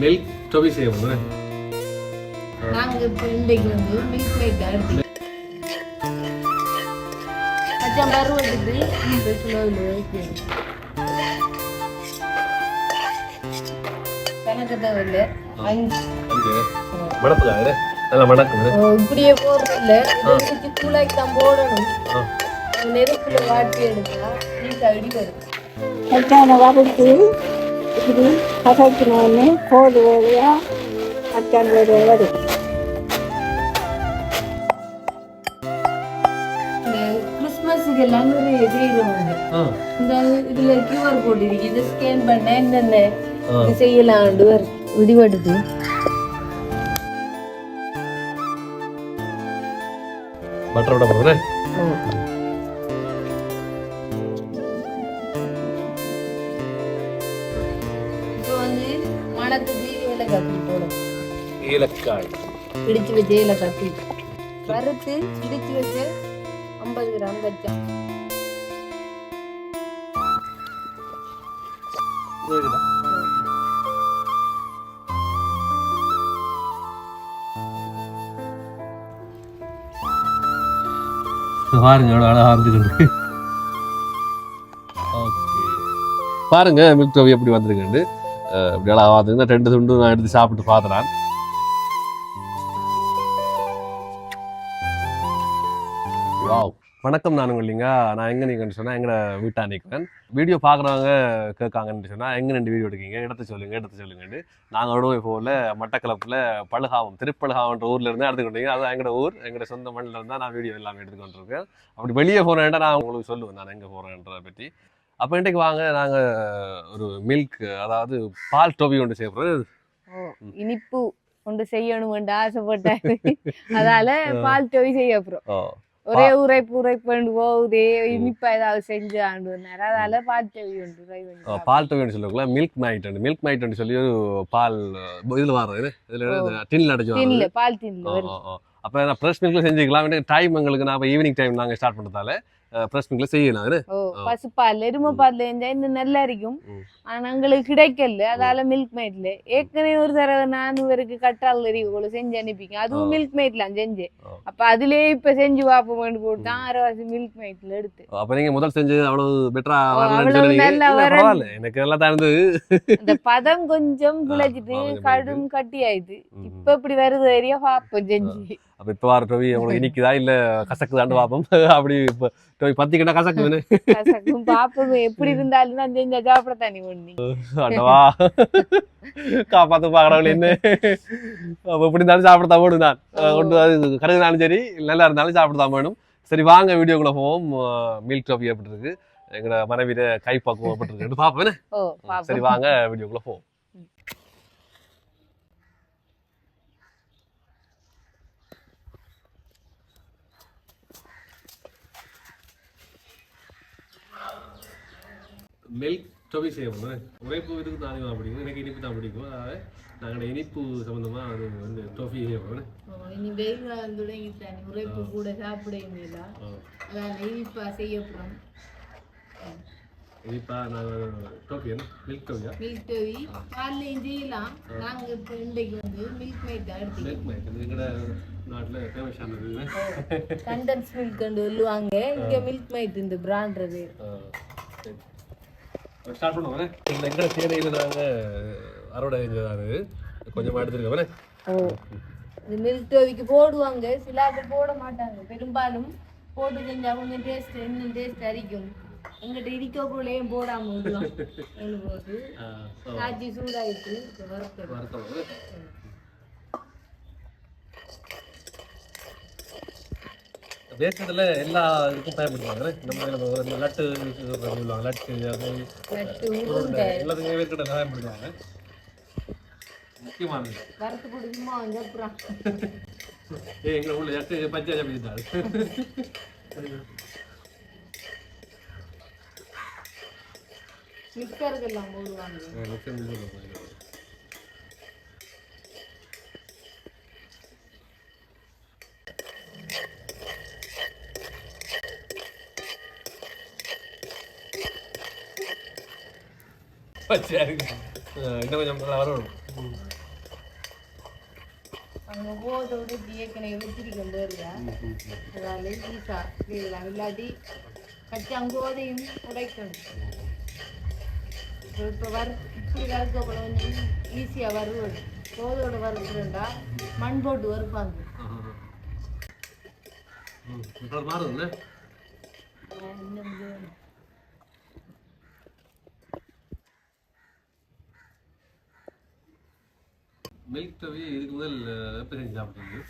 Milk டொபி செய்யணும் நாங்க இப்போ இன்றைக்கு வந்து மில்க் மேட் எடுத்து அச்சம் பருவத்துக்கு இந்த சுலவில் வைக்கணும் அஞ்சு. மணப்புக்காக நல்லா மணக்குது இப்படியே போடுறதில்ல இதை கூலாக்கி தான் போடணும். நெருப்புல வாட்டி எடுத்தா நீட்டா அடி வரும். வறுத்து இப்படி கசக்கினோடனே கோடு வேலையா அச்சான் வேலையா வரும். கிறிஸ்மஸுக்கு எல்லாம் நிறைய செய்யறவங்க இந்த இதுல கியூஆர் கோட் இருக்கு இதை ஸ்கேன் பண்ண என்னென்ன இது செய்யலாம்னு வரும் விடிவடுது பட்டர் விட போகிறேன் ஏலக்காய். இடிச்சு வச்ச ஏலக்காய் தூள். வறுத்து இடிச்சு வச்ச ஐம்பது கிராம் வச்சோம் பாருங்க எவ்வளோ அழகாக வந்துருக்கு. பாருங்க மில்க் டோவி எப்படி வந்திருக்குண்டு அஹ் இப்படி அழகாக வந்துருங்க ரெண்டு துண்டு நான் எடுத்து சாப்பிட்டு பார்த்தேன் வாவ் வணக்கம் நான் இல்லைங்க நான் எங்கே நிற்கன்னு சொன்னால் எங்கட வீட்டா நிற்கிறேன் வீடியோ பார்க்குறவங்க கேட்காங்கன்னு சொன்னால் எங்கே ரெண்டு வீடியோ எடுக்கீங்க? இடத்த சொல்லுங்க இடத்த சொல்லுங்கன்னு. நாங்கள் விடுவோம் இப்போ மட்டக்களப்பில் பழுகாவம் திருப்பழுகாவன்ற ஊர்ல இருந்து எடுத்துக்கிட்டீங்க அதான் எங்களோட ஊர் எங்களோட சொந்த மண்ணில் இருந்தால் நான் வீடியோ எல்லாமே எடுத்துக்கொண்டிருக்கேன் அப்படி வெளியே போகிறேன்டா நான் உங்களுக்கு சொல்லுவேன் நான் எங்கே போகிறேன்றதை பற்றி அப்போ இன்றைக்கு வாங்க நாங்கள் ஒரு மில்க் அதாவது பால் டோபி ஒன்று செய்யப்படுறது ஓ இனிப்பு ஒன்று செய்யணும்னு ஆசைப்பட்டாரு. அதால பால் டோய் செய்ய அப்புறம் ஓ ஒரே உரைப்பு உரைப்பு போகுதே இனிப்பா ஏதாவது செஞ்சு ஆண்டுனாரு. அதால பால் டோய் ஒன்று. பால் டோபின்னு சொல்லுவாங்களா மில்க் நைட் மில்க் நைட் சொல்லி ஒரு பால் இதில் வர்றது இதில் டின்ல அடைச்சு தின்ல பால் வருது. அப்போ நான் ப்ரெஸ் மில்க்ல செஞ்சுக்கலாம் டைம் எங்களுக்கு நான் ஈவினிங் டைம் நாங்கள் ஸ்டார்ட் பண்ணுறதால மில்க்ல செய்யலாம் பசுப்பால் எருமை பால்ல செஞ்சா இன்னும் நல்லா இருக்கும். ஆனா எங்களுக்கு கிடைக்கல அதால மில்க் மேட்ல ஏற்கனவே ஒரு தடவை நான் இவருக்கு கட்டால் எரிவுகளை செஞ்சு அனுப்பிங்க அதுவும். மில்க் மேட்லாம் செஞ்சேன் ஆ. அப்ப அதுலயே இப்ப செஞ்சு பார்ப்போம்னு போட்டு அரைவாசி மில்க் மேட்ல எடுத்து அப்போ நீங்கள் முதல் செஞ்சு அவ்வளவு பெட்டரா வரலன்னு எனக்கு நல்லா தான் இருந்தது அந்த பதம் கொஞ்சம் குழைச்சிட்டு கடும் கட்டி ஆயிடுது. இப்ப இப்படி வருது வரையா பார்ப்போம் செஞ்சு அப்போ இப்போ வர டோவி உங்களுக்கு இனிக்குதா? இல்லை கசக்குதான்னு பார்ப்போம் அப்படி இப்போ டோவி பத்திக்கிட்டா கசக்குதுன்னு. பார்ப்போம் எப்படி இருந்தாலும் நான் செஞ்சா சாப்பிட தண்ணி ஒண்ணு ஆண்டவா காப்பாத்து பாக்குறவங்க என்ன? அப்ப எப்படி இருந்தாலும் சாப்பிடத்தான் வேணும் நான். கொண்டு கருதுனாலும் சரி நல்லா இருந்தாலும் சாப்பிடத்தான் வேணும். சரி வாங்க வீடியோக்குள்ள போவோம். மில்க் டாபி எப்படி இருக்கு எங்களோட மனைவியில கை பாப்பேன் ஓ சரி வாங்க வீடியோக்குள்ள போவோம். மில்க் டொபி செய்யணும் உரைப்பு இதுக்கு தான் அதிகமாக பிடிக்கும் எனக்கு இனிப்பு தான் பிடிக்கும். அதாவது நாங்கள் இனிப்பு சம்மந்தமாக அது வந்து டொஃபி செய்யணும் ஓ, இனி வெயில் காலம் தொடங்கிட்டானே உரைப்பு கூட சாப்பிட இல்லை அதான் இனிப்பா செய்யப்படும் இனிப்பா நாங்கள் டோஃபி என்ன? மில்க் டோஃபியா மில்க் டோவி பால்லையும் செய்யலாம் நாங்க இப்போ இன்றைக்கு வந்து மில்க் மேட் தான் மில்க் இது எங்களோட நாட்டில் ஃபேமஸ் ஆனது கண்டன்ஸ் மில்க் சொல்லுவாங்க. இங்க மில்க் மேட் இந்த பிராண்ட்றது ஸ்டார்ட் பண்ணுவோம் இந்த எங்கட சேனையில் நாங்கள் அறுவடை செஞ்சதாரு கொஞ்சமாக எடுத்துருக்கோம் ஓ இந்த மில்க் டோவிக்கு போடுவாங்க. சில ஆட்கள் போட மாட்டாங்க. பெரும்பாலும் போட்டு செஞ்சா கொஞ்சம் டேஸ்ட் இன்னும் டேஸ்ட் அரிக்கும். எங்கிட்ட இடிக்கக்குள்ளேயும் போடாம விடுவோம் எள்ளு போட்டு காய்ச்சி சூடாயிட்டு இப்ப வேஸ்டத்தில் எல்லா இதுக்கும் பயன்படுத்துவாங்க நம்ம இதுல ஒரு லட்டு சொல்லுவாங்க. லட்டு அது உருண்டை எல்லாத்துக்குமே வேர்க்கடலை பயன்படுத்துவாங்க. முக்கியமானது. வறுத்து கொடுக்குமா வந்து அப்புறம். ஏ எங்களை உள்ள எட்டு பச்சை அப்படின்ட்டாரு மிக்சருக்கெல்லாம் போடுவாங்க. பச்சையா இருக்கு இன்னும் கொஞ்சம் நல்லா வரணும் அவங்க போதோட ஏற்கனவே வச்சிருக்கேன் கொண்டு அதால ஈஸா இதெல்லாம் இல்லாட்டி அங்கோதையும் உடைக்கணும் இப்போ வர வறு இப்படி வறுக்கப்பட கொஞ்சம் ஈஸியாக வறுவடு கோதோட வறுக்கிறண்டா மண் போட்டு வறுப்பாங்க மாறுதுல்ல இன்னும் மில்க் டவி இதுக்கு முதல் எப்போ செஞ்சு சாப்பிட்டீங்க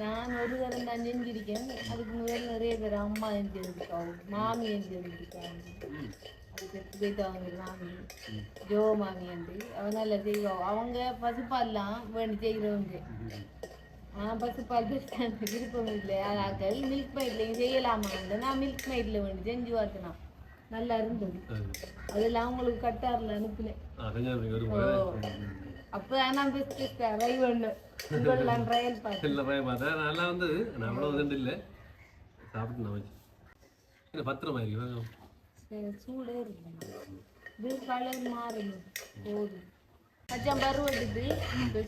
நான் ஒரு தரம் தான் செஞ்சிருக்கேன். அதுக்கு முதல் நிறைய பேர் அம்மா செஞ்சிருக்காங்க மாமி செஞ்சிருக்காங்க அதுக்கு போயிட்டாங்க மாமி. ஜோ மாமி அவங்க நல்லா செய்வாங்க அவங்க பசுப்பால்லாம் வேண்டி செய்கிறவங்க நான் பசுப்பால் விருப்பம் இல்லை. அதாக்கள் மில்க் மைட்லையும் செய்யலாமான்னு நான் மில்க் மைட்டில் வேண்டி செஞ்சு பார்த்தேன் நல்லா இருந்தது. அதெல்லாம் அவங்களுக்கு கட்டாரில் அனுப்பினேன் ஆ செஞ்சு ஒரு ஓ. அப்போ நான் பெஸ்ட்டாக ட்ரை பண்ணேன் உங்களெல்லாம் ட்ரையல் பார்த்தேன் இல்லை போய் பார்த்தேன் நல்லா வந்து நான் அவ்வளோ இதுண்டு இல்லை. சாப்பிட்டு நான் வச்சு. இல்லை பத்திரமா இருக்கு சரி, சூடே இருக்கு. இது கலர் மாறணும். போதும். மச்சான் பருவத்துக்கு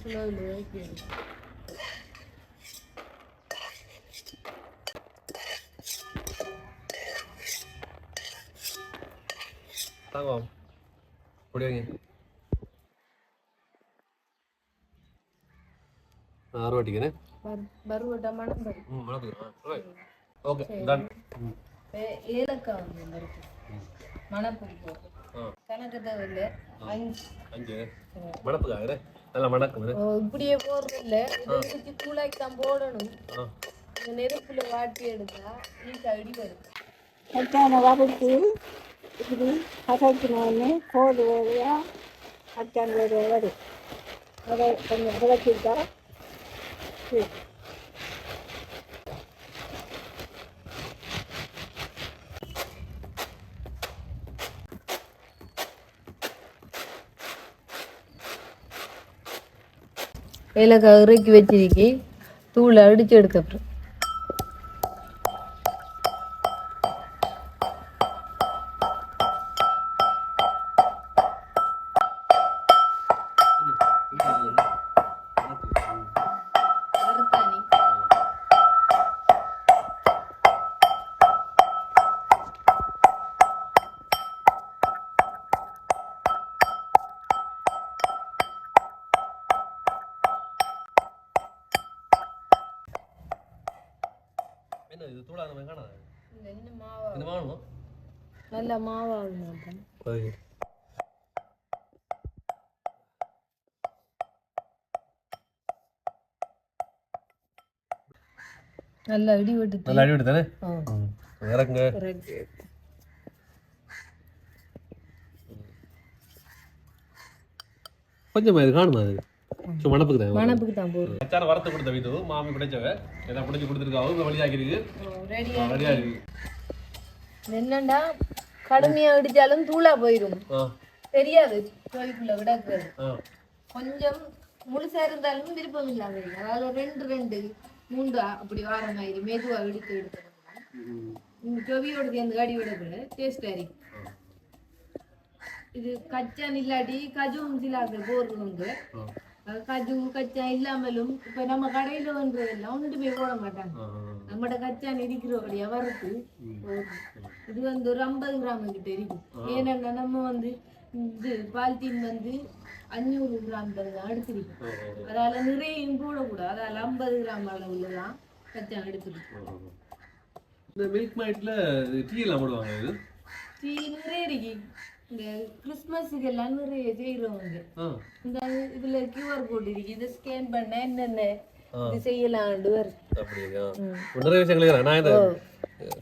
ஸ்லோவில் வைக்கணும் தாங்க குடியாங்க ஆறு வாட்டிக்கிறேன் பருவட்டா மனம் பரு ம் வணக்கம் ஓகே டன் ம் ஏ- ஏலக்காய் வந்து இந்த இருக்கு மணப்பூ போட்டு ஆ கணக்கு தேவையில்லை அஞ்சு அஞ்சு மணப்புக்காக நல்லா மணக்குது ஓ, இப்படியே போடுறது இல்லை இதை இடிச்சு கூழாக்கி தான் போடணும். ஆ. இந்த நெருப்புல வாட்டி எடுத்தா ஈஸா இடி வரும். கட்டான வறுத்து இப்படி கசக்கினோடனே கோடு வேலையா அச்சான் வேலையா வரும். அதை கொஞ்சம் சரி ஏலக்காய் இறக்கி வச்சிருக்கி தூளை அடித்து எடுக்க நல்ல மாவாகும் மாட்டேன் நல்லா இடி விட்டு நல்லா அடி தானே? ஆ. இறக்குங்க. கொஞ்சம் இது காணுமா அது? மணப்புக்கு தான். மணப்புக்கு தான் போடுறோம் அச்சார வரத்து கொடுத்த வீட்டு மாமி பிடிச்சவ. எல்லாம் பிடிச்சி கொடுத்துருக்காவும் இப்போ வழியாக்கிருக்கு. ரெடியா இருக்கு. என்னண்டா? கடுமையா அடிச்சாலும் தூளா போயிடும் தெரியாது கோயிலுக்குள்ள விடாக்குறது கொஞ்சம் முழுசா இருந்தாலும் விருப்பம் இல்லாம அதாவது ரெண்டு ரெண்டு மூன்று அப்படி வார மாதிரி மெதுவா எடுத்து எடுத்துக்கணும் செவியோட சேர்ந்து கடியோட கூட டேஸ்டா இருக்கு. இது கச்சான் இல்லாட்டி கஜும் சிலாக்கள் போடுறவங்க ஆ. அது கஜு கச்சா இல்லாமலும் இப்ப நம்ம கடையில வந்துறதெல்லாம் ஒன்றுமே போட மாட்டாங்க. நம்மட கச்சான் வறுத்து போடுறோம். இது வந்து ஒரு ஐம்பது கிராம் கிட்ட இருக்கும் ஏன்னா நம்ம வந்து இது பால்டீன் வந்து அஞ்சூறு கிராம் தான் எடுத்திருக்கோம் அதால நிறையும் போடக்கூடாது. அதால ஐம்பது கிராம் அளவுல தான் கச்சான் எடுத்துருக்கோம். இந்த மில்க் மைட்டில் டீ எல்லாம் போடுவாங்க இது? டீ நிறைய இருக்கு. இந்த கிறிஸ்மஸுக்கு எல்லாம் நிறைய செய்யறவங்க இந்த இதுல கியூஆர் கோட் இருக்கு. இதை ஸ்கேன் பண்ண என்னென்ன. இது செய்யலாம்னு வருது அப்படியா? நிறைய விஷயங்கள் இருக்கிறேன். நான் இந்த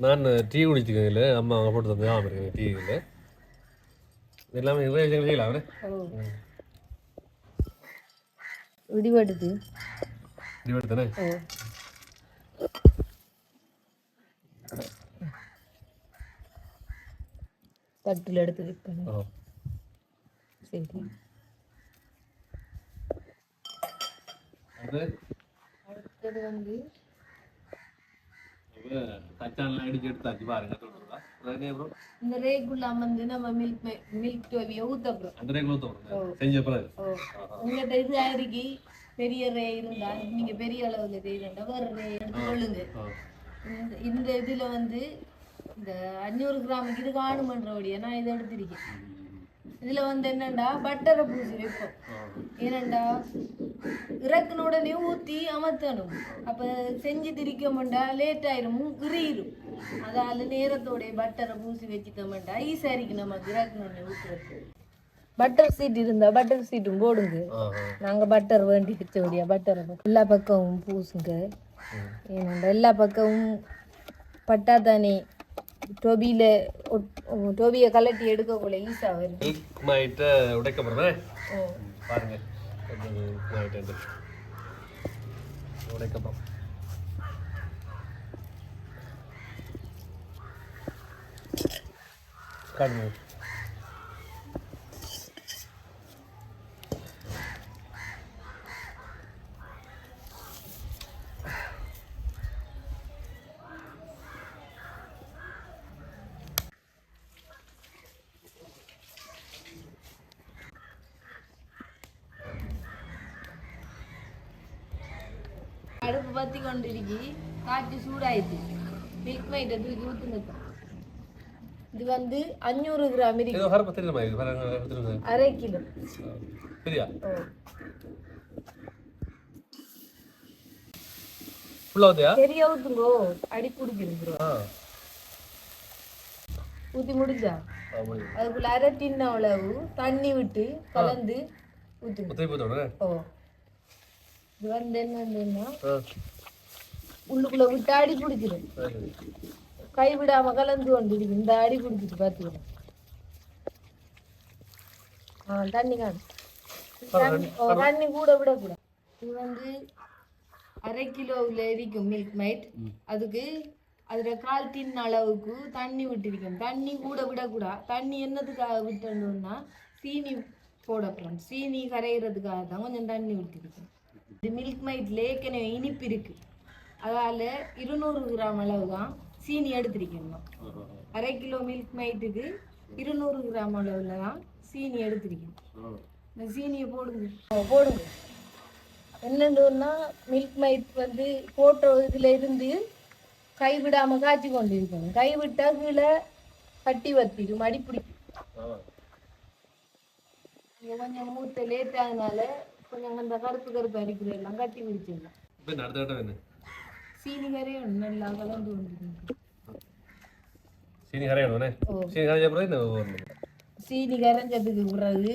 நான் டீ குடிச்சிருக்கேன் இல்லை அம்மா அவங்க போட்டு தந்து ஞாபகம் இருக்கு டீ இல்லை எல்லாமே நிறைய விஷயங்கள் செய்யலாம். அவரே. ஓ. இடிபடுது டிவைட் தானே ஓ தட்டில் எடுத்து ஆ. சரி. அது அடுத்தது வந்து இடிச்சு எடுத்தாச்சு பாருங்க இந்த நம்ம மில்க் மில்க் டோவியை அந்த செஞ்ச பிறகு. இது ஆயிருக்கு பெரிய ரே இருந்தா நீங்க பெரிய அளவுல வேற ரே எடுத்து கொள்ளுங்க இந்த இதுல வந்து இந்த அஞ்சூறு கிராமுக்கு இது காணுமன்றபடியா? நான் இதை எடுத்திருக்கேன். இதுல வந்து என்னண்டா? பட்டரை பூசி வைப்போம். ஏனண்டா இறக்குன உடனே ஊத்தி அமர்த்தணும். அப்ப செஞ்சு திரிக்கமாண்டா லேட் ஆயிரும் கிரியிரும் அதால நேரத்தோட பட்டரை பூசி வச்சுட்டோம்டா ஈஸியா இருக்கு நமக்கு இறக்குன உடனே ஊத்துறது பட்டர் சீட் இருந்தா பட்டர் சீட்டும் போடுங்க. நாங்க பட்டர் வேண்டி வச்சபடியா பட்டர் எல்லா பக்கமும் பூசுங்க. ஏனண்டா எல்லா பக்கமும் பட்டா தானே டொபியில டொபியை கலட்டி எடுக்கக்குள்ள ஈஸா வருது. மில்க் மைட்டை உடைக்க போகிறேன் பாருங்க. மில்க் உடைக்க போகிறோம் காட்டுங்க. பத்தி கொண்டிருக்கி காய்ச்சி சூடாயிடுச்சு மில்க் மைட்டை தூக்கி ஊத்துங்க இது வந்து அஞ்சூறு கிராம் இருக்கு அரை கிலோ சரியா ஊத்துங்கோ அடி ஆ ஊத்தி முடிஞ்சா அதுக்குள்ள அரை டின்ன அளவு தண்ணி விட்டு கலந்து ஊற்றணும் ஓ இது வந்து என்னன்னா உள்ளுக்குள்ள விட்டு அடி பிடிச்சிடும் கை விடாம கலந்து கொண்டு இந்த அடி பிடிச்சிட்டு பாத்துக்கிறேன் ஆ தண்ணி காணும் தண்ணி கூட விடக்கூடாது. இது வந்து அரை கிலோவில் இருக்கும் மில்க் மைட் அதுக்கு அதுல கால் டின் அளவுக்கு தண்ணி விட்டிருக்கேன். தண்ணி கூட விடக்கூடாது. தண்ணி என்னதுக்காக விட்டோம்னா சீனி போட போகிறோம் சீனி கரைகிறதுக்காக தான் கொஞ்சம் தண்ணி விட்டிருக்கேன். இது மில்க் மைட்ல ஏற்கனவே இனிப்பு இருக்கு. அதால இருநூறு கிராம் அளவு தான் சீனி எடுத்திருக்கணும். அரை கிலோ மில்க் மைட்டுக்கு இருநூறு கிராம் அளவில் தான் சீனி எடுத்திருக்கேன் இந்த சீனியை போடுங்க. போடுங்க. என்னன்னா மில்க் மைட் வந்து போட்ட இதுல இருந்து கைவிடாம காய்ச்சி கொண்டு இருக்கணும். கைவிட்டா கீழே கட்டி வத்திடும் அடி பிடிக்கும். கொஞ்சம் மூத்த லேட் ஆகுனால கொஞ்சம் அந்த கருப்பு கருப்பு அடிக்கிற எல்லாம் கட்டி பிடிச்சிடலாம் இப்போ என்ன அடுத்த கட்டம் என்ன சீனி கரையும் நல்லா கலந்து கொண்டு சீனி கரையணும்ண்ணே ஓ சீனி கரைஞ்ச பிறகு என்ன வரணும் சீனி கரைஞ்சதுக்கு பிறகு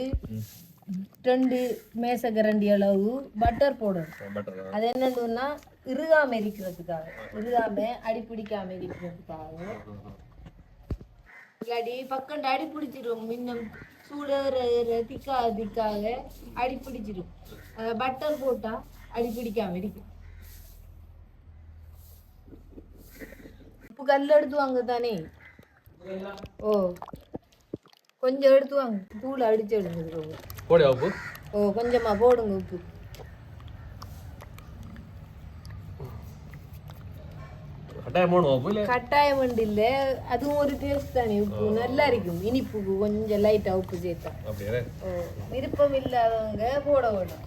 ரெண்டு மேசக்கரண்டி அளவு பட்டர் போடணும் அது என்னன்னா இறுகாம இருக்கிறதுக்காக இறுகாம அடி பிடிக்காம இருக்கிறதுக்காக இல்லாட்டி பக்கம் அடி பிடிச்சிரும் இன்னும் சூடற திக்கா திக்காக அடி பிடிச்சிரும் பட்டர் போட்டா அடி பிடிக்காம இருக்கும் உப்பு கல் எடுத்து வாங்க தானே? ஓ. கொஞ்சம் எடுத்து வாங்க தூள் அடிச்சு எடுங்க போடியா உப்பு. ஓ கொஞ்சமா போடுங்க உப்பு. கட்டாயம் உண்டு இல்ல? அதுவும் ஒரு டேஸ்ட் தானே உப்பு. நல்லா இருக்கும். இனிப்புக்கு கொஞ்சம் லைட்டா உப்பு சேர்த்தா. விருப்பம் இல்லாதவங்க போட வேணும்.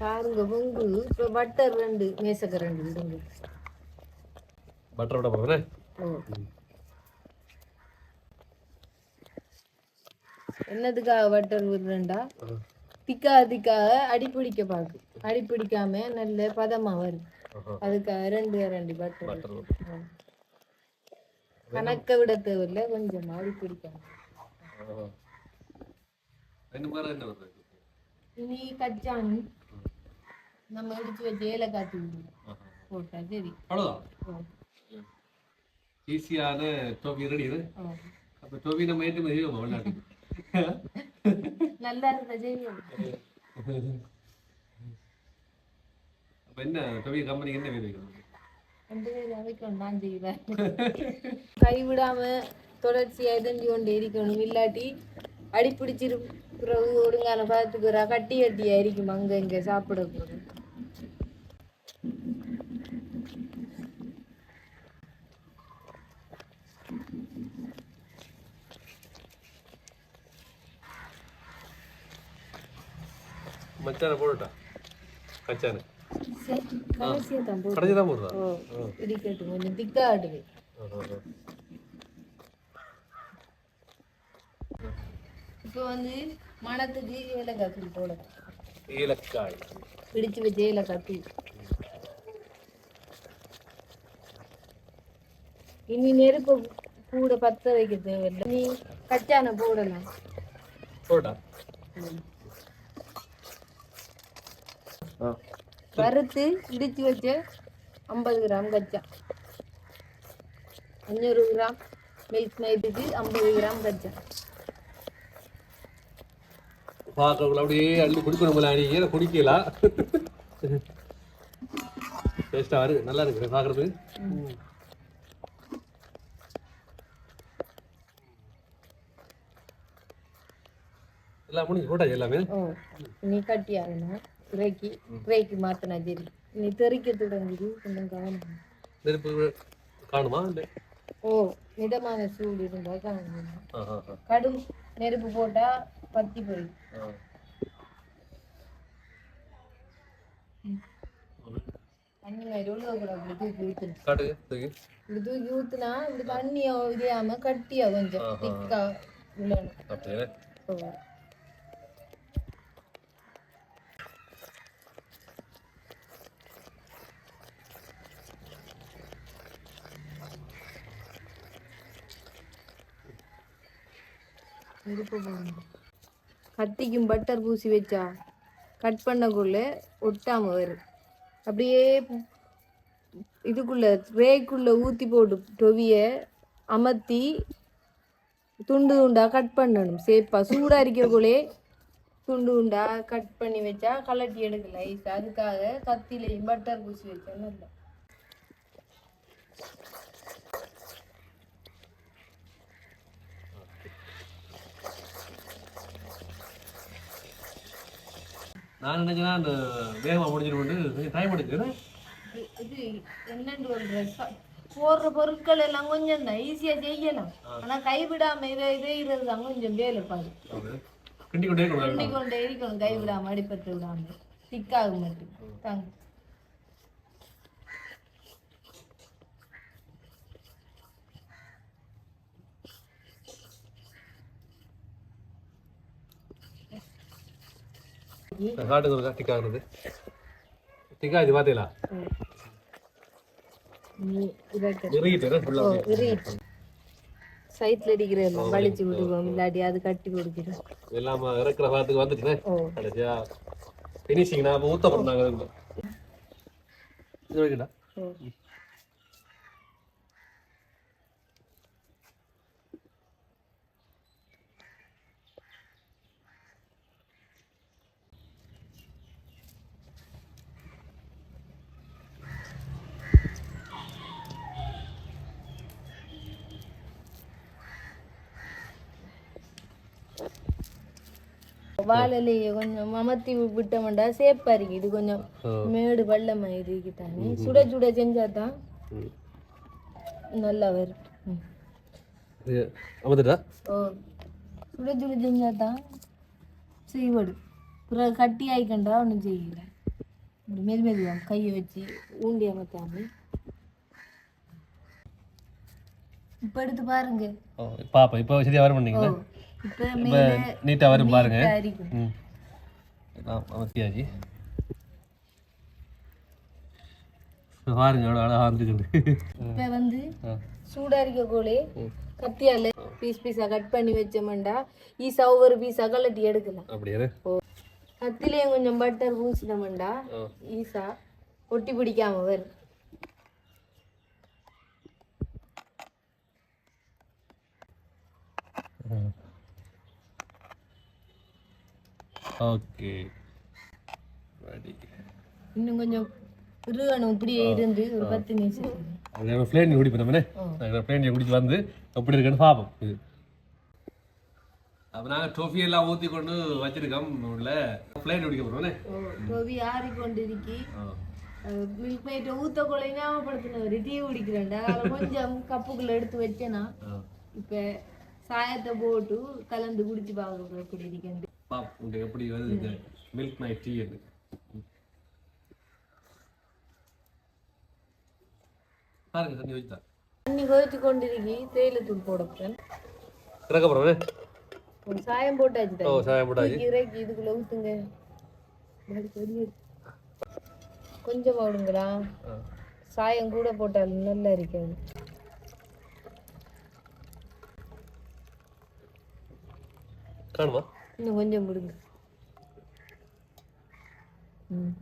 பாருங்க பொங்கு. இப்போ பட்டர் ரெண்டு மேசக்க ரெண்டு விடுங்க. பட்டர் விட போகிறேன் என்னதுக்காக பட்டர் விடுறேன்டா? திக்கா திக்காக அடிப்பிடிக்க பார்க்கு அடிப்பிடிக்காம நல்ல பதமா வரும். அதுக்காக ரெண்டு ரெண்டு பட்டர் பட்டர் கணக்க விட தேவையில்ல கொஞ்சம் அடிப்பிடிக்காம ரெண்டு பேரும் என்ன வருது இனி கச்சான் நம்ம எடுத்து வச்ச ஏலக்காய் தூள் போட்டா சரி. அவ்வளோதான் ஈஸியான டோபி ரெடி இது. அப்போ டோபி நம்ம ஏற்றுமதி செய்வோமா வெளிநாட்டுக்கு நல்லா இருந்தா செய்வோம் அப்போ என்ன டோபி கம்பெனிக்கு என்ன பேர் வைக்கணும்? ரெண்டு பேரும் வைக்கணும் நான் செய்வேன் கைவிடாம தொடர்ச்சியா எதஞ்சி கொண்டு இருக்கணும் இல்லாட்டி அடிப்பிடிச்சிரு பிறகு ஒழுங்கான பதத்துக்கு கட்டி கட்டியா இருக்கும் அங்க இங்க சாப்பிட മച്ചാനെ പോടട്ടാ കച്ചാനെ കടഞ്ഞിതാ പോടുതാ ഇടിക്കട്ടു മുന്നേ ദിഗ്ഗാടുവേ இப்போ வந்து மனத்துக்கு ஏலக்காய் தூள் போடணும் ஏலக்காய் பிடிச்சு வச்ச ஏலக்காய் தூள் இனி நெருப்பு கூட பத்த வைக்க தேவையில்லை நீ கச்சான போடலாம் போட்டா ஆ. வறுத்து இடிச்சு வச்ச ஐம்பது கிராம் கச்சா. அஞ்சூறு கிராம் மில்க் நைட்டுக்கு ஐம்பது கிராம் கச்சா. பார்க்கறவங்கள அப்படியே அள்ளி குடிக்கணும் போல நீ ஏன் குடிக்கலாம் டேஸ்டா இருக்கு நல்லா இருக்கு பார்க்கறது எல்லாம் முடிஞ்சு போட்டாச்சு எல்லாமே நீ கட்டி ஆகணும் இறைக்கி இறைக்கி மாத்தினா சரி. நீ தெறிக்க தொடங்குது கொஞ்சம் கவனம் நெருப்பு காணுமா இல்லை? ஓ மிதமான சூடு இருந்தா காணும்? கடும் நெருப்பு போட்டா பத்தி போயிடும். தண்ணி மாதிரி உள்ள கூட அப்படி தூக்கி ஊற்றணும் காட்டுங்க தூக்கி. இப்படி தூக்கி ஊத்துனா இப்படி தண்ணியோ இதையாம கட்டியா கொஞ்சம் ஆஹா. திக்கா விழணும் நெருப்பு போடணும். கத்திக்கும் பட்டர் பூசி வச்சா கட் பண்ணக்குள்ளே ஒட்டாம வரும். அப்படியே இதுக்குள்ளே ரேக்குள்ளே ஊற்றி போட்டு டொவிய அமர்த்தி துண்டு துண்டாக கட் பண்ணணும். சேப்பாக சூடாக இருக்கக்குள்ளே துண்டு துண்டாக கட் பண்ணி வச்சா கலட்டி எடுக்கல ஐஸ் அதுக்காக கத்திலையும் பட்டர் பூசி வச்சா இல்லை நான் நினைக்கிறேன் அந்த வேகமாக முடிஞ்சிட்டு கொஞ்சம் டைம் எடுக்குது இது- இது என்னன்னு ஒரு ட்ரெஸ் போடுற பொருட்கள் எல்லாம் கொஞ்சம் தான் ஈஸியா செய்யலாம். ஆனா கைவிடாம இதை இதைகிறது தான் கொஞ்சம் வேலை பாரு கிண்டி கொண்டே இருக்கணும். கைவிடாம அடிப்பட்டு விடாம. திக்காக மட்டும். தாங்க. காட்டுங்க ஒரு டிக்கா வருது டிக்கா இது பார்த்தீங்களா சைட்ல வலிச்சு விடுவோம் இல்லாட்டி அது கட்டி கொடுக்கிறோம் எல்லாம் இறக்குற பாத்துக்கு வந்துட்டுனே ஓ கடைசியா ஃபினிஷிங் நான் ஊத்த போட்டாங்க இது வாழலையே கொஞ்சம் அமர்த்தி விட்டோம்டா சேப்பா இருக்கு இது கொஞ்சம் மேடு பள்ளம் இருக்கிட்டானே சுட சுட செஞ்சாதான் நல்லா வரும். அமர்ந்துட்டா? ஓ. சுட சுட செஞ்சாதான் செய்வடு. பிறகு கட்டி ஆயிக்கண்டா ஒன்றும் செய்யல. மெது மெதுவா கையை வச்சு ஊண்டி அமர்த்தாம. இப்ப எடுத்து பாருங்க. பாப்பா இப்போ சரியா வர பண்ணீங்களா இப்ப இப்போ மேலே நீட்டா வரும் பாருங்க. ம். அமர்த்தியாச்சு பாருங்க எவ்வளோ அழகா வந்துருக்கு இப்ப வந்து ஆ. சூடா இருக்க கோழி கத்தியால பீஸ் பீஸா கட் பண்ணி வச்சோம்டா ஈஸா ஒவ்வொரு பீஸா கலட்டி எடுக்கலாம். அப்படியே? கத்திலையும் கொஞ்சம் பட்டர் பூசினோம்டா. ஈஸா ஒட்டி பிடிக்காம வரும் ஓகே. ரெடி இன்னும் கொஞ்சம் இருகணும் இப்படியே இருந்து ஒரு பத்து நிமிஷம். அது ஃப்ளேன் குடிப்போம் நம்மனே ஆ. ஃப்ளேன் குடிச்சு வந்து எப்படி இருக்குன்னு பார்ப்போம். இது. அப்போ நாங்கள் டோஃபி எல்லாம் ஊற்றி கொண்டு வச்சிருக்கோம் உள்ள ஃப்ளைன் குடிக்க போகிறோம்னே கோவி ஆறி கொண்டு இருக்கி. மில்க் மேட்டை ஊத்த கொலை ஞாபகப்படுத்தினவர் டீ குடிக்கிறேன்டா. கொஞ்சம் கப்புக்குள்ள எடுத்து வச்சேனா இப்ப சாயத்தை போட்டு கலந்து குடிச்சு பார்க்க இருக்கேன் பாப் உங்க எப்படி வருது மில்க் நைட் டீ அது பாருங்க தண்ணி வச்சுட்டா தண்ணி கொதிச்சு கொண்டிருக்கி தேயிலத்தூள் போடப்பேன் திறக்க போறேன். ஒரு சாயம் போட்டாச்சு ஓ. சாயம் போட்டாச்சு. இறக்கி இதுக்குள்ள ஊத்துங்க. கொஞ்சமா விடுங்களா ஆ. சாயம் கூட போட்டாலும் நல்லா இருக்காது. காணுமா? இன்னும் கொஞ்சம் விடுங்க ம்.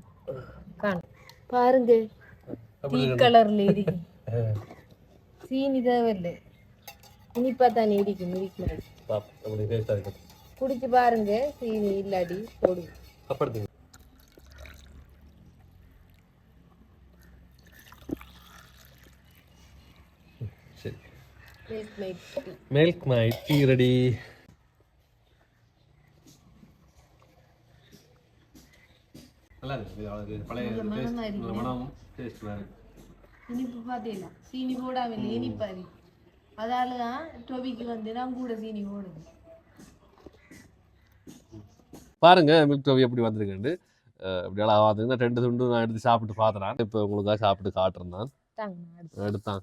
காணும் பாருங்க டீ கலர்ல இருக்கு சீனி தேவையில்லை இனிப்பா தானே இருக்கு மில்க் மாதிரி பாப் அப்படி டேஸ்டா இருக்கு குடிச்சு பாருங்க சீனி இல்லாடி போடுங்க அப்படுத்துங்க சரி milk made tea milk my tea ready நல்லா இருக்கு. அது பழைய மணமா taste, இருக்கு. மனம் டேஸ்ட் வேறு இனிப்பு பார்த்தீங்களா சீனி போடாமல் இனிப்பா இருக்கு அதால தான் டொபிக்கு வந்து நான் கூட சீனி போடுது. பாருங்க மில்க் டோவி எப்படி வந்திருக்குண்டு இப்படி எல்லாம் பார்த்தீங்கன்னா ரெண்டு துண்டு நான் எடுத்து சாப்பிட்டு பார்த்துறேன் இப்போ உங்களுக்காக சாப்பிட்டு காட்டுறேன் நான். எடுத்தான்.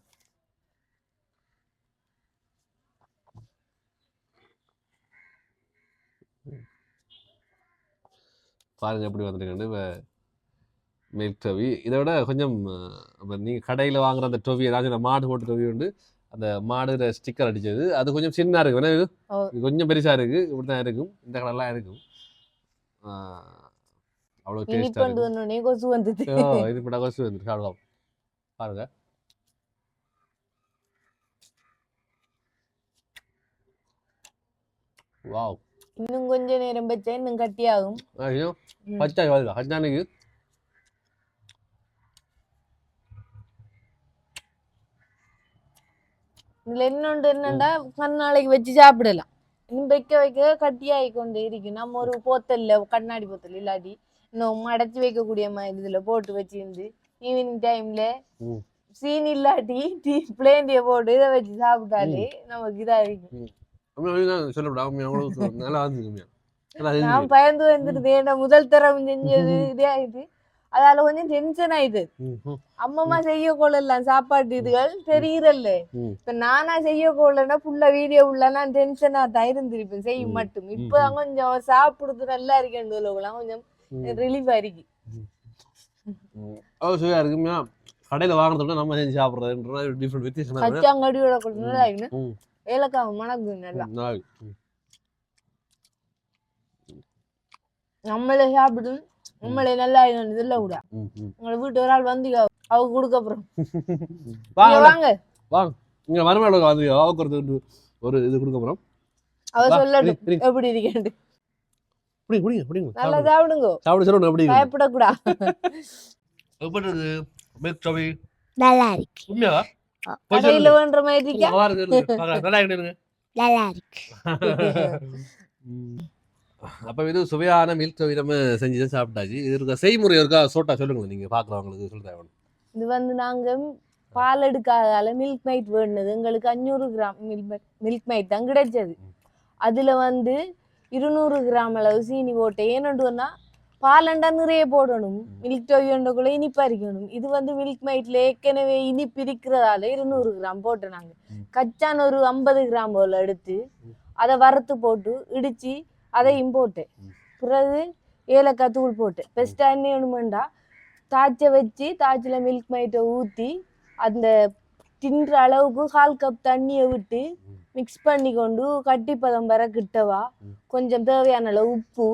பாருங்க எப்படி வந்திருக்குண்டு இப்போ மில்க் டோவி இதை விட கொஞ்சம் இப்போ நீங்கள் கடையில் வாங்குற அந்த டொவி ஏதாச்சும் இந்த மாடு போட்டு டொவி உண்டு. அந்த மாடு ஸ்டிக்கர் அடிச்சது. அது கொஞ்சம் சின்ன இருக்கு. வேணா இது? ஓ. இது கொஞ்சம் பெருசாக இருக்குது இப்படி தான் இருக்கும். இந்த கலர்லாம் இருக்கும். அவ்வளோ டேஸ்ட்டாக இருக்கும். கொசு வந்தது. ஓ, இது இப்போ கொசு வந்துருக்கு. சாப்பிடலாம் பாருங்க. வாவ். இன்னும் கொஞ்ச நேரம் வச்சா இன்னும் கட்டியாகும். ஐயோ. பச்சை வருது அஞ்சானுக்கு இதுல இன்னொன்று என்னண்டா? கண்ணாளைக்கு வச்சு சாப்பிடலாம். இன்னும் வைக்க வைக்க கட்டியாகி கொண்டு இருக்கு நம்ம ஒரு போத்தல்ல கண்ணாடி போத்தல் இல்லாட்டி இன்னும் அடைச்சி வைக்கக்கூடிய மாதிரி இதுல போட்டு வச்சிருந்து ஈவினிங் டைம்ல. சீனி இல்லாட்டி டீ பிளேண்டிய போட்டு இதை வச்சு சாப்பிட்டாலே நமக்கு இதா இருக்கும். நான் பயந்து வந்துருது. ஏன்னா முதல் தரம் செஞ்சது இதே ஆயிடுது அதால கொஞ்சம் டென்ஷன் ஆயிடுது அம்மம்மா செய்ய கொள்ளலாம் சாப்பாட்டு இதுகள் தெரியறல்ல. இப்ப நானா செய்ய கொள்ளனா ஃபுல்லா வீடியோ உள்ள நான் டென்ஷனா தான் இருந்திருப்பேன். செய்ய ம். மட்டும். இப்பதான் கொஞ்சம் சாப்பிடுறது நல்லா இருக்கேன் கொஞ்சம். ரிலீஃபா இருக்குமியா கடையில் வாங்குறத விட நம்ம செஞ்சு சாப்பிட்றதுன்ற டிஃப்ரெண்ட் வித்தியாசம் கச்சாங்கடியோட. ஏலக்காய் மணக்கு நல்லா. நம்மளே சாப்பிடும் நம்மளே நல்லா இருக்கணும் இதுல கூட. உங்களை வீட்டு ஒரு ஆள் வந்து அவ கொடுக்க அப்புறம். வாங்க வாங்க. வாங்க. இங்க மருமகளுக்கு வந்து அவக்கு ஒரு இது- கொடுக்க போறோம். அவ சொல்லட்டும். எப்படி இருக்கேன் குடிங்க குடிங்க குடிங்க நல்லா சாப்பிடுங்க. சாப்பிட சொல்லணும் எப்படி? பயப்படக்கூடாது. எப்படி இருக்கு நல்லா இருக்கு. உண்மையா? கடையில. வேண்ட மாதிரி நல்லா இருக்கு. அப்ப இது சுவையான மில்க் நம்ம செஞ்சு சாப்பிட்டாச்சு. இது இருக்க செய்முறை இருக்கா? சோட்டா சொல்லுங்க நீங்க பாக்குறவங்களுக்கு சொல்றேன் இது வந்து நாங்க பால் எடுக்காதால மில்க் மைட் வேணுது எங்களுக்கு அஞ்சூறு கிராம் மில்க் மில்க் மைட் தான் கிடைச்சது. அதுல வந்து இருநூறு கிராம் அளவு சீனி போட்டேன். ஏன்னு பாலண்டா நிறைய போடணும் மில்க் டொய்யொண்டுக்குள்ள இனிப்பா இருக்கணும் இது வந்து மில்க் மைட்ல ஏற்கனவே இனிப்பு இருக்கிறதால இருநூறு கிராம் போட்டேன் நாங்க ம். கச்சான் ஒரு ஐம்பது கிராம் போல எடுத்து அதை வறுத்து போட்டு இடிச்சு அதையும் போட்டேன். பிறகு ஏலக்காய் தூள் போட்டேன் பெஸ்டா என்ன வேணுமெண்டா தாய்ச்ச வச்சு தாய்ச்சில மில்க் மைட்டை ஊற்றி அந்த தின்ற அளவுக்கு கால் கப் தண்ணியை விட்டு. மிக்ஸ் பண்ணி கொண்டு கட்டிப்பதம் வர கிட்டவா. கொஞ்சம் தேவையான அளவு உப்பு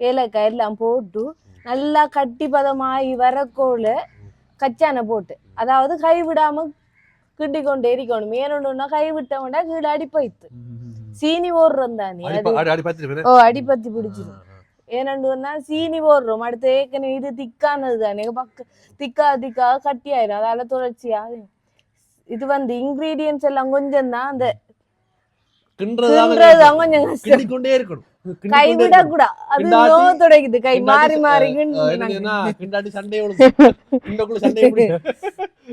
ஏலக்காய் எல்லாம் போட்டு நல்லா கட்டிப்பதமாகி வரக்கோல கச்சானை போட்டு. அதாவது கை விடாம கிண்டி கொண்டே இருக்கணும் ஏனொன்னா கை விட்டவன்டா கீழே அடிப்பைத்து. சீனி ஓடுறோம் தானே ஓ அடிப்பத்தி பிடிச்சிரும். ஏனண்டுன்னா சீனி போடுறோம் அடுத்து ஏற்கனவே இது திக்கானது தானே. பக்க திக்கா திக்கா கட்டி ஆயிரும் அதால தொடர்ச்சியா இது வந்து இன்கிரீடியன்ஸ் எல்லாம் கொஞ்சம் தான் அந்த இருக்கணும். கை கிண்டிக்கொண்டே விட இருக்கணும். கூட அது கிண்டாட்டி- நோ துடைக்குது. கை கிண்டாட்டி மாறி மாறி அஹ், கிண்டுனாங்க. என்னன்னா, கிண்டாட்டி சண்டை விழுது. கிண்டக்குள்ள சண்டை எப்படி?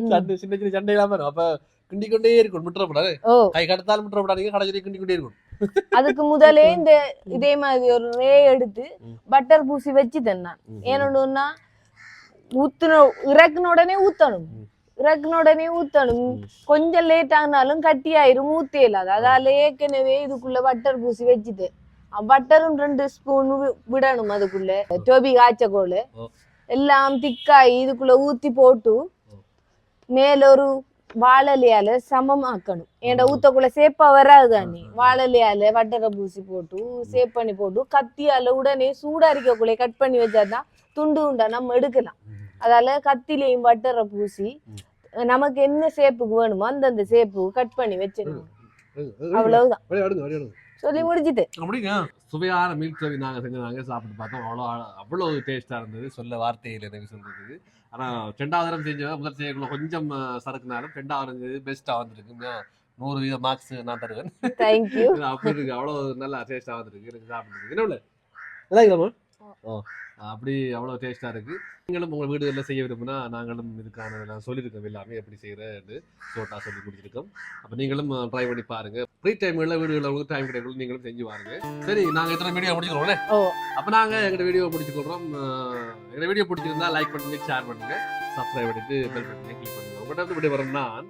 சண்டை சின்ன சின்ன சண்டை இல்லாம இருக்கும். அப்ப கிண்டிக்கொண்டே இருக்கணும். விட்டுறப்படாது ஓ. கை கடத்தாலும் விட்டுறப்படாதீங்க கடைசி கிண்டிக்கொண்டே இருக்கணும். அதுக்கு முதலே இந்த இதே மாதிரி ஒரு ரே எடுத்து. பட்டர் பூசி வச்சு தந்தான். ஏன்னா ஊத்துன இறக்குன உடனே ஊத்தணும். இறக்குன உடனே ஊத்தணும். கொஞ்சம் லேட் ஆனாலும் கட்டி ஆயிரும் ஊத்தே இல்லாது அதால ஏற்கனவே இதுக்குள்ள பட்டர் பூசி வச்சுட்டு பட்டரும் ரெண்டு ஸ்பூன் விடணும் அதுக்குள்ள. டோபி காய்ச்சக்கோல் ஓ. எல்லாம் திக்காயி இதுக்குள்ள ஊத்தி போட்டு. மேல ஒரு வாழலையால சமமாக்கணும். ஏன்டா ஊத்தக்குள்ள சேப்பா வராது தானே வாழலையால வட்டரை பூசி போட்டு சேப் பண்ணி போட்டு கத்தியால உடனே சூடா இருக்கக்குள்ளே கட் பண்ணி வச்சாதான் துண்டு உண்டா நம்ம எடுக்கலாம். அதால கத்திலையும் வட்டரை பூசி நமக்கு என்ன சேப்புக்கு வேணுமோ அந்தந்த சேப்பு கட் பண்ணி வச்சிடணும். அவ்வளவுதான். சொல்லி முடிச்சிட்டு அப்படிங்க சுவையான மீல் கறி நாங்கள் செஞ்சு சாப்பிட்டு பார்த்தோம். அவ்வளோ அவ்வளோ டேஸ்ட்டாக இருந்தது. சொல்ல வார்த்தையில் எனக்கு சொல்றதுக்கு ஆனால் ரெண்டாவது தரம் செஞ்ச முதல் செய்யக்குள்ள கொஞ்சம் அஹ், சறுக்குனாலும் ரெண்டாவது இருந்தது பெஸ்ட்டாக வந்திருக்கு. இன்னும் நூறு வீத மார்க்ஸ் நான் தருவேன். தேங்க்யூ அப்படி இருக்கு. அவ்வளோ நல்லா டேஸ்ட்டாக வந்திருக்கு. எனக்கு சாப்பிட்றதுக்கு என்ன இல்லை ஓ அப்படி அவ்வளோ டேஸ்ட்டாக இருக்கு. நீங்களும் உங்கள் வீடுகளில் செய்ய விரும்புனா நாங்களும் இதுக்கான நான் சொல்லியிருக்கோம் எல்லாமே எப்படி செய்கிறேன்னு ஷோட்டாக சொல்லி கொடுத்துருக்கோம் அப்போ நீங்களும் ட்ரை பண்ணி பாருங்க. ஃப்ரீ டைம்களில் வீடுகளில் உங்களுக்கு டைம் கிடைக்கல நீங்களும் செஞ்சு பாருங்க சரி நாங்கள் எத்தனை வீடியோ முடிச்சுக்கிறோம்ல. அப்போ நாங்கள் எங்களோட வீடியோ முடிச்சுக்கிறோம் எங்களோட வீடியோ பிடிச்சிருந்தா லைக் பண்ணுங்க ஷேர் பண்ணுங்க சப்ஸ்கிரைப் பண்ணிட்டு பெல் பட்டனை கிளிக் பண்ணுங்க. உங்கள்கிட்ட வந்து இப்படி வரேன் நான்